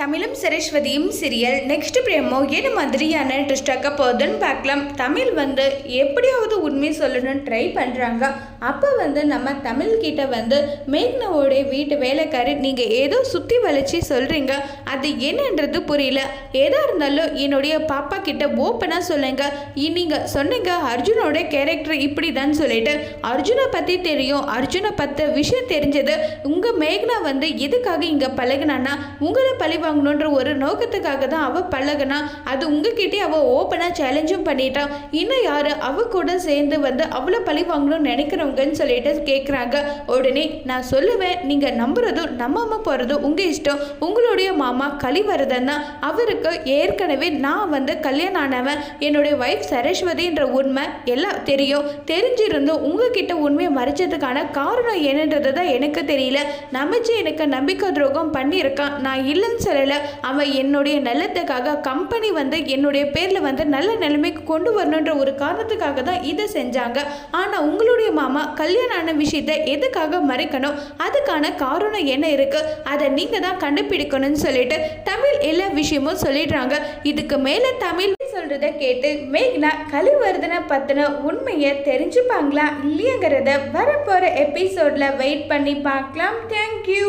தமிழும் சரஸ்வதியும் serial. Next பிரேமோ என்ன மாதிரியான ட்ரிஸ்டாக்க போகுதுன்னு பார்க்கலாம். தமிழ் வந்து எப்படியாவது உண்மை சொல்லணும்னு ட்ரை பண்ணுறாங்க அப்போ வந்து நம்ம தமிழ்கிட்ட வந்து மேக்னாவோடைய வீட்டு வேலைக்காரி நீங்கள் ஏதோ சுற்றி வளைச்சி சொல்கிறீங்க அது என்னன்றது புரியல. ஏதா இருந்தாலும் என்னுடைய பாப்பா கிட்ட ஓப்பனாக சொல்லுங்க. நீங்கள் சொன்னீங்க அர்ஜுனோட கேரக்டர் இப்படி தான் சொல்லிட்டு. அர்ஜுனை பற்றி தெரியும் அர்ஜுனை பற்றி விஷயம் தெரிஞ்சது. உங்கள் மேக்னா வந்து எதுக்காக இங்கே பழகுனான்னா உங்களை பழி வாங்கணுன்ற ஒரு நோக்கத்துக்காக தான் அவள் பழகுனா அது உங்ககிட்டே அவள் ஓப்பனாக சேலஞ்சும் பண்ணிட்டான் இன்னும் யார்? அவ கூட சேர்ந்து வந்து அவ்வளோ பழி வாங்கணும்னு நினைக்கிறவங்கன்னு சொல்லிட்டு கேட்குறாங்க உடனே நான் சொல்லுவேன் நீங்கள் நம்புறதும் நம்பாம போகிறதும் உங்கள் இஷ்டம். உங்களுடைய மாமா கலிவரதன் தான் அவருக்கு ஏற்கனவே நான் வந்து கல்யாணம் ஆனவன். என்னுடைய ஒய்ஃப் சரஸ்வதின்ற உண்மை எல்லாம் தெரியும். தெரிஞ்சிருந்தும் உங்ககிட்ட உண்மையை மறைச்சதுக்கான காரணம் என்னன்றது தான் எனக்கு தெரியல. நம்பிச்சு எனக்கு நம்பிக்கை துரோகம் பண்ணியிருக்கான். நான் இல்லைன்னு சொல்லலை அவன் என்னுடைய நல்லத்துக்காக கம்பெனி வந்து என்னுடைய பேரில் வந்து நல்ல நிலைமைக்கு கொண்டு வரணுன்ற ஒரு காரணத்துக்காக தான் இதை செஞ்சாங்க. ஆனால் உங்களுடைய மாமா கல்யாணம் ஆன விஷயத்தை எதுக்காக மறைக்கணும்? அதுக்கான காரணம் என்ன இருக்குது அதை நீங்கள் தான் கண்டுபிடிக்கணும்னு சொல்லிட்டு தமிழ் எல்லா விஷயமும் சொல்லிடுறாங்க. இதுக்கு மேலே தமிழ் சொல்கிறத கேட்டு மேக்னா கலிவர்தனை பற்றின உண்மையை தெரிஞ்சுப்பாங்களா இல்லையங்கிறத வரப்போகிற எபிசோடில் வெயிட் பண்ணி பார்க்கலாம். தேங்க்யூ